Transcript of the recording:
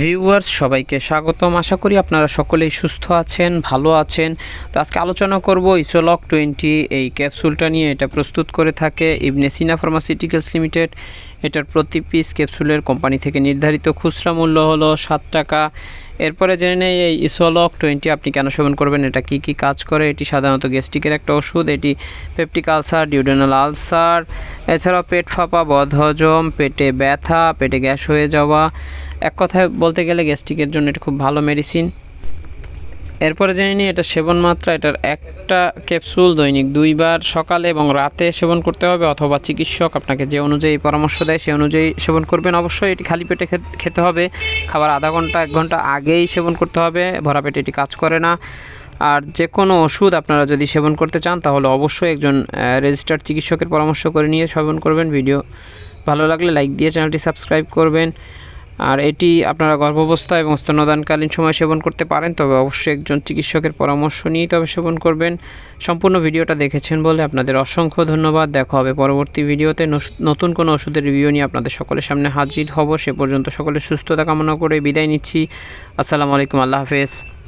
Viewers সবাইকে স্বাগতম। আশা করি আপনারা সকলেই সুস্থ আছেন, ভালো আছেন। তো আজকে আলোচনা করব ইসোলক টোয়েন্টি এই ক্যাপসুলটা নিয়ে। এটা প্রস্তুত করে থাকে ইবনে সিনা ফার্মাসিউটিক্যালস লিমিটেড এটার প্রতি পিস ক্যাপসুলের কোম্পানি থেকে নির্ধারিত খুচরা মূল্য হলো সাত টাকা। এরপরে জেনে নেই, এই ইসোলক টোয়েন্টি আপনি কেন সেবন করবেন? এটা কি কি কাজ করে? এটি সাধারণত গ্যাস্ট্রিকের একটা ওষুধ। এটি পেপটিক আলসার ডিউডেনাল আলসার এছাড়াও পেট ফাঁপা, বদহজম, পেটে ব্যথা, পেটে গ্যাস হয়ে যাওয়া। এক কথায় বলতে গেলে গ্যাস্ট্রিকের জন্য এটা খুব ভালো মেডিসিন এরপরে জেনে নিই, এটা সেবন মাত্রা, এটার একটা ক্যাপসুল দৈনিক দুইবার সকালে এবং রাতে সেবন করতে হবে অথবা চিকিৎসক আপনাকে যে অনুযায়ী পরামর্শ দেয় সেই অনুযায়ী সেবন করবেন। অবশ্যই এটি খালি পেটে খেতে হবে। খাবার আধা ঘণ্টা, এক ঘণ্টা আগেই সেবন করতে হবে। ভরা পেটে এটি কাজ করে না। আর যে কোনো ওষুধ আপনারা যদি সেবন করতে চান, তাহলে অবশ্যই একজন রেজিস্টার্ড চিকিৎসকের পরামর্শ করে নিয়ে সেবন করবেন। ভিডিও ভালো লাগলে লাইক দিয়ে চ্যানেলটি সাবস্ক্রাইব করবেন। আর এটি আপনারা গর্ভাবস্থা এবং স্তনদানকালীন সময় সেবন করতে পারেন, তবে অবশ্যই একজন চিকিৎসকের পরামর্শ নিয়েই তবে সেবন করবেন। সম্পূর্ণ ভিডিওটা দেখেছেন বলে আপনাদের অসংখ্য ধন্যবাদ। দেখা হবে পরবর্তী ভিডিওতে। নতুন কোনো ওষুধের রিভিউ নিয়ে আপনাদের সকলের সামনে হাজির হব। সে পর্যন্ত সকলের সুস্থতা কামনা করে বিদায় নিচ্ছি। আসসালামু আলাইকুম। আল্লাহ হাফেজ।